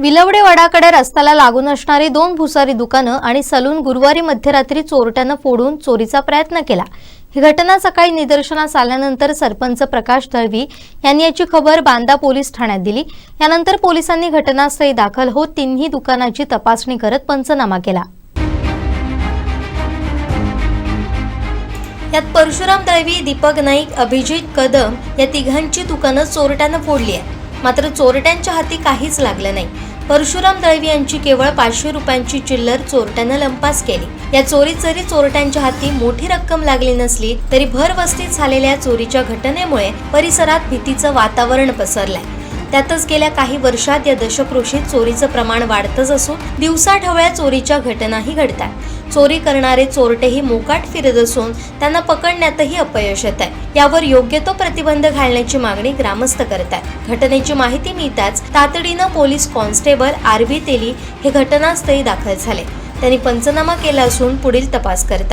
विलवडे वडाकडे रस्त्याला लागून असणारी दोन भुसारी दुकानं आणि सलून गुरुवारी मध्यरात्री चोरट्यानं फोडून चोरीचा प्रयत्न केला. ही घटना सकाळी निदर्शनास आल्यानंतर सरपंच प्रकाश दळवी यांनी याची खबर बांदा पोलीस ठाण्यात दिली. यानंतर पोलिसांनी घटनास्थळी दाखल होत तिन्ही दुकानाची तपासणी करत पंचनामा केला. यात परशुराम दळवी दीपक नाईक अभिजित कदम या तिघांची दुकानं चोरट्यानं फोडली आहेत. मात्र चोरट्यांच्या हाती काहीच लागलं नाही. परशुराम दळवी यांची केवळ पाचशे रुपयांची चिल्लर चोरट्यानं लंपास केली. या चोरीत जरी चोरट्यांच्या हाती मोठी रक्कम लागली नसली तरी भरवस्तीत झालेल्या चोरीच्या घटनेमुळे परिसरात भीतीचं वातावरण पसरलंय. त्यातच गेल्या काही वर्षात या दशकृषीत चोरीचं प्रमाण वाढतच असून दिवसाढवळ्या चोरीच्या घटनाही घडतात चोरी करणारे चोरटेही मोकाट फिरत असून त्यांना पकडण्यातही अपयश येत आहे यावर योग्य तो प्रतिबंध घालण्याची मागणी ग्रामस्थ करत आहेत घटनेची माहिती मिळताच तातडीनं police constable R B Teli हे घटनास्थळी दाखल झाले. त्यांनी पंचनामा केला असून पुढील तपास करत